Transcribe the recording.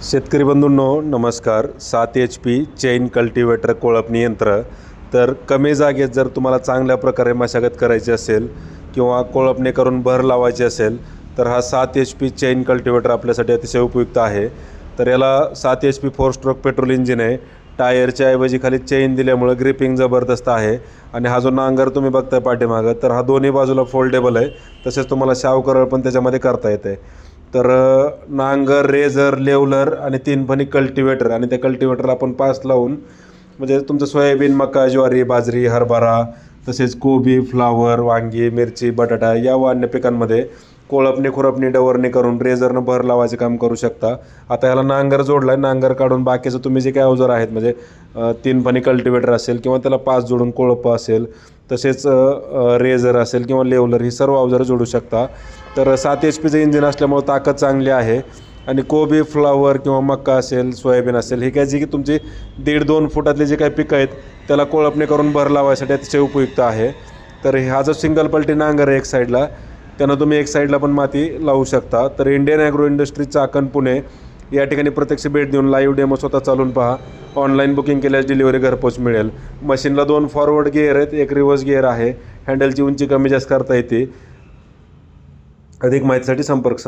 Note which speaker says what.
Speaker 1: शेतकरी बंधूंनो नमस्कार. सात एच पी चेन कल्टिवेटर कोळपणी यंत्र. तर कमी जागेत जर तुम्हाला चांगल्या प्रकारे मशागत करायची असेल किंवा कोळपणे करून भर लावायची असेल तर हा सात एच पी चेन कल्टिवेटर आपल्यासाठी अतिशय उपयुक्त आहे. तर याला सात H P four stroke petrol engine आहे. टायरच्या ऐवजी खाली चेन दिल्यामुळं ग्रिपिंग जबरदस्त आहे. आणि हा जो नांगर तुम्ही बघताय पाठीमागं तर हा दोन्ही बाजूला फोल्डेबल आहे. तसेच तुम्हाला शावकरळ पण त्याच्यामध्ये करता येते तर नांगर रेझर लेवलर आणि तीन फणी कल्टिवेटर आणि त्या कल्टिवेटरला आपण पास लावून म्हणजे तुमचं सोयाबीन मका ज्वारी बाजरी हरभरा तसेच कोबी फ्लावर वांगी मिरची बटाटा या व अन्य पिकांमध्ये कोळपणी खुरपणी डवरणी करून रेझरनं भर लावायचे काम करू शकता. आता ह्याला नांगर जोडला आहे नांगर काढून बाकीचं तुम्ही जे काय अवजार आहेत म्हणजे तीन पाणी कल्टिवेटर असेल किंवा त्याला पाच जोडून कोळपं असेल तसेच रेझर असेल किंवा लेवलर ही सर्व अवजारं जोडू शकता. तर सात एच पीचं इंजिन असल्यामुळे ताकद चांगली आहे. आणि कोबी फ्लावर किंवा मक्का असेल सोयाबीन असेल ही काय जी की तुमची दीड दोन फुटातले जे काही पिकं आहेत त्याला कोळपणे करून भर लावायसाठी अतिशय उपयुक्त आहे. तर हा जो सिंगल पल्टी नांगर आहे एक साईडला त्यांना तुम्ही एक साईडला पण माती लावू शकता. तर Indian agro industry Chakan Pune या ठिकाणी प्रत्यक्ष भेट देऊन लाईव्ह डेमो स्वतः चालून पहा. ऑनलाईन बुकिंग केल्यास डिलिव्हरी घरपोच मिळेल. मशीनला दोन फॉरवर्ड गिअर आहेत एक रिव्हर्स गिअर आहे. हँडलची उंची कमी जास्त करता येते. अधिक माहितीसाठी संपर्क